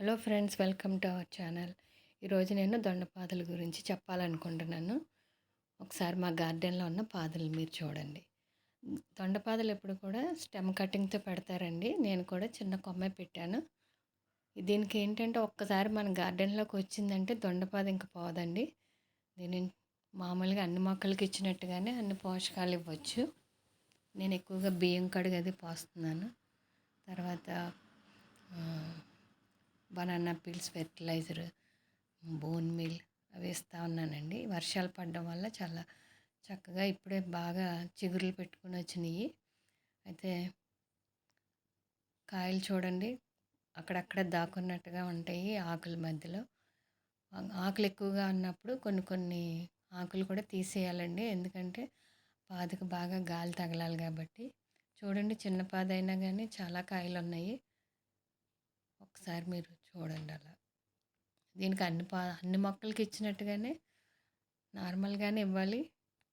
Hello friends welcome to our channel. ఈరోజు నేను దొండపాదల గురించి చెప్పాలనుకుంటున్నాను. ఒకసారి మా గార్డెన్లో ఉన్న పాదలు మీరు చూడండి. దొండపాదలు ఎప్పుడు కూడా స్టెమ్ కటింగ్తో పెడతారండి. నేను కూడా చిన్న కొమ్మే పెట్టాను. దీనికి ఏంటంటే ఒక్కసారి మన గార్డెన్లోకి వచ్చిందంటే దొండపాద ఇంకా పోదండి. దీని మామూలుగా అన్ని మొక్కలకి ఇచ్చినట్టుగానే అన్ని పోషకాలు ఇవ్వచ్చు. నేను ఎక్కువగా బియ్యం కడుగు అది పోస్తున్నాను. తర్వాత banana peels fertiliser bone meal అవి ఇస్తూ ఉన్నానండి. వర్షాలు పడడం వల్ల చాలా చక్కగా ఇప్పుడే బాగా చిగురులు పెట్టుకుని వచ్చినాయి. అయితే కాయలు చూడండి అక్కడక్కడ దాక్కున్నట్టుగా ఉంటాయి ఆకుల మధ్యలో. ఆకులు ఎక్కువగా ఉన్నప్పుడు కొన్ని కొన్ని ఆకులు కూడా తీసేయాలండి. ఎందుకంటే పాదకు బాగా గాలి తగలాలి కాబట్టి. చూడండి చిన్న పాద అయినా కానీ చాలా కాయలు ఉన్నాయి ఒకసారి మీరు చూడండి అలా. దీనికి అన్ని పా అన్ని మొక్కలకి ఇచ్చినట్టుగానే నార్మల్గానే ఇవ్వాలి.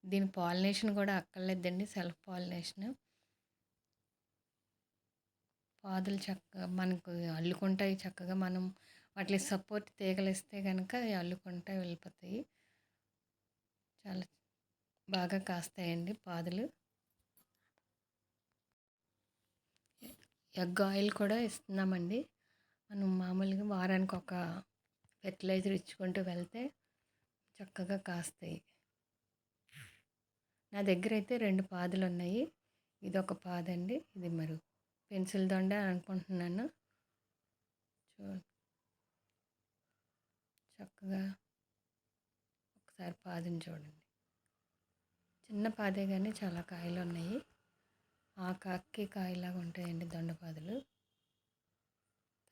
దీని పాలినేషన్ కూడా అక్కర్లేదండి సెల్ఫ్ పాలినేషన్. పాదులు చక్కగా మనకు అల్లుకుంటాయి చక్కగా మనం వాటికి సపోర్ట్ తీగలిస్తే కనుక అవి అల్లుకుంటాయి వెళ్ళిపోతాయి. చాలా బాగా కాస్తాయండి పాదులు. ఎగ్ ఆయిల్ కూడా ఇస్తున్నామండి. మనం మామూలుగా వారానికి ఒక ఫెర్టిలైజర్ ఇచ్చుకుంటూ వెళ్తే చక్కగా కాస్తాయి. నా దగ్గర అయితే రెండు పాదులు ఉన్నాయి ఇది ఒక పాదండి. ఇది మరి పెన్సిల్ దొండ అనుకుంటున్నాను. చూ చక్కగా ఒకసారి పాదని చూడండి. చిన్న పాదే కానీ చాలా కాయలు ఉన్నాయి ఆ కాకి కాయలాగా ఉంటాయండి దొండపాదులు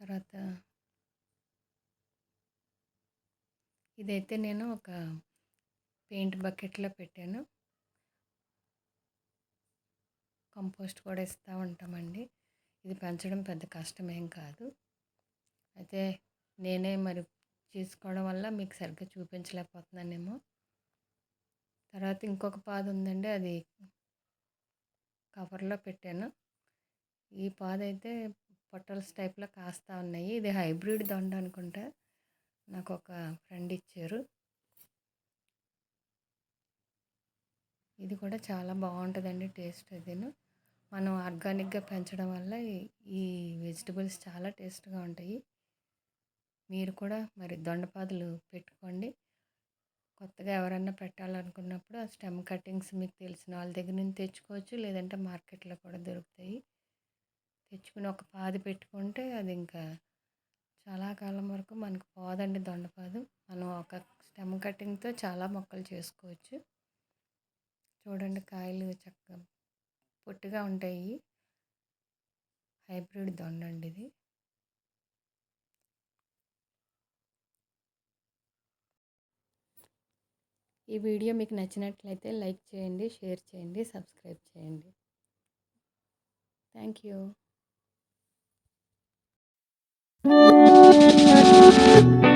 తర్వాత ఇదైతే నేను ఒక పెయింట్ బకెట్లో పెట్టాను. కంపోస్ట్ కూడా ఇస్తూ ఉంటామండి. ఇది పెంచడం పెద్ద కష్టమేం కాదు. అయితే నేనే మరి చేసుకోవడం వల్ల మీకు సరిగ్గా చూపించలేకపోతున్నానేమో. తర్వాత ఇంకొక పాద ఉందండి అది కవర్లో పెట్టాను. ఈ పాద అయితే పొట్టల్స్ టైప్లో కాస్తా ఉన్నాయి. ఇది హైబ్రిడ్ దొండ అనుకుంటా. నాకు ఒక ఫ్రెండ్ ఇచ్చారు. ఇది కూడా చాలా బాగుంటుందండి టేస్ట్ అదిను. మనం ఆర్గానిక్గా పెంచడం వల్ల ఈ- ఈ వెజిటబుల్స్ చాలా టేస్ట్గా ఉంటాయి. మీరు కూడా మరి దొండపాదులు పెట్టుకోండి. కొత్తగా ఎవరన్నా పెట్టాలనుకున్నప్పుడు ఆ స్టెమ్ కటింగ్స్ మీకు తెలిసిన వాళ్ళ దగ్గర నుంచి తెచ్చుకోవచ్చు. లేదంటే మార్కెట్లో కూడా దొరుకుతాయి. తెచ్చుకుని ఒక పాది పెట్టుకుంటే అది ఇంకా చాలా కాలం వరకు మనకు పోదండి దొండపాదు. మనం ఒక స్టెమ్ కటింగ్తో చాలా మొక్కలు చేసుకోవచ్చు. చూడండి కాయలు చక్కగా పొట్టిగా ఉంటాయి. హైబ్రిడ్ దొండ అండి ఇది. ఈ వీడియో మీకు నచ్చినట్లయితే లైక్ చేయండి షేర్ చేయండి సబ్స్క్రైబ్ చేయండి. Thank you Música